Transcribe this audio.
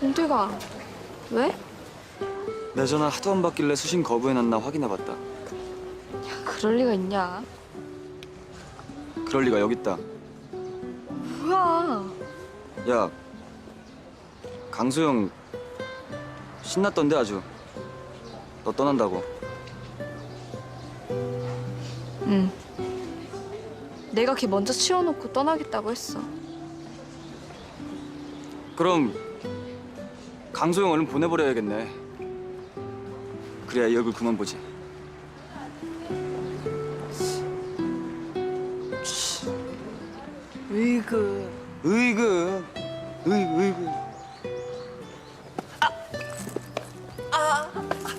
공태가 왜? 내 전화 하도 안 받길래 수신 거부해놨나 확인해봤다. 그럴 리가 있냐? 그럴 리가 여기 있다. 뭐야? 야, 강소영 신났던데 아주. 너 떠난다고. 응. 내가 걔 먼저 치워놓고 떠나겠다고 했어. 그럼 강소영 얼른 보내버려야겠네. 그래야 이 얼굴 그만 보지. 으이그. 으이그. 으이그. 아. 아.